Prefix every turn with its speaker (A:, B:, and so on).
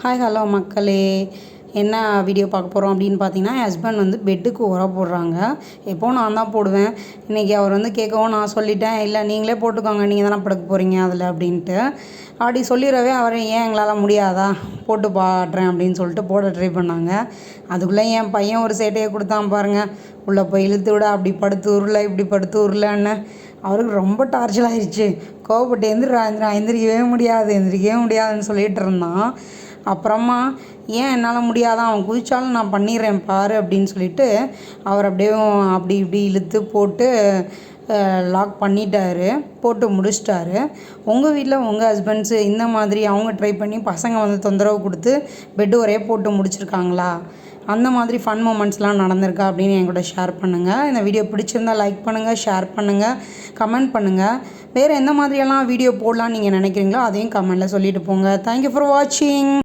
A: Hi hello மக்களே. என்ன video பார்க்க போகிறோம் அப்படின்னு பார்த்தீங்கன்னா ஹஸ்பண்ட் வந்து பெட்டுக்கு உரம் போடுறாங்க. எப்போ நான் தான் போடுவேன். இன்றைக்கி அவர் வந்து கேட்கவும் நான் சொல்லிட்டேன். இல்லை நீங்களே போட்டுக்கோங்க. நீங்கள் தானே படுக்க போகிறீங்க அதில் அப்படின்ட்டு. அப்படி சொல்லிடவே அவர் ஏன் எங்களால் முடியாதா? போட்டு பாடுறேன் அப்படின்னு சொல்லிட்டு போட ட்ரை பண்ணாங்க. அதுக்குள்ளே என் பையன் ஒரு சேட்டையை கொடுத்தான் பாருங்கள் உள்ளே போய் இழுத்து விட. அப்படி படுத்து உருளை இப்படி படுத்து உருளைன்னு. அவருக்கு ரொம்ப டார்ச்சர் ஆயிடுச்சு கோவப்பட்டு எந்திரா எந்திரா எந்திரிக்கவே முடியாது. எந்திரிக்கவே முடியாதுன்னு சொல்லிட்டு இருந்தான். அப்புறமா ஏன் என்னால் முடியாதா? அவன் குதிச்சாலும் நான் பண்ணிடுறேன் பாரு அப்படின்னு சொல்லிட்டு அவர் அப்படியே அப்படி இப்படி இழுத்து போட்டு லாக் பண்ணிட்டாரு. போட்டு முடிச்சிட்டாரு. உங்கள் வீட்டில் உங்கள் ஹஸ்பண்ட்ஸு இந்த மாதிரி அவங்க ட்ரை பண்ணி பசங்க வந்து தொந்தரவு கொடுத்து பெட்டு ஒரே போட்டு முடிச்சிருக்காங்களா? அந்த மாதிரி ஃபன் மூமெண்ட்ஸ்லாம் நடந்திருக்கா? அப்படின்னு என் கூட ஷேர் பண்ணுங்கள் இந்த வீடியோ பிடிச்சிருந்தா லைக் பண்ணுங்கள் ஷேர் பண்ணுங்கள் கமெண்ட் பண்ணுங்கள் வேறு எந்த மாதிரியெல்லாம் வீடியோ போடலான்னு நீங்கள் நினைக்கிறீங்களோ அதையும் கமெண்ட்டில் சொல்லிட்டு போங்க. தேங்க்யூ ஃபார் வாட்சிங்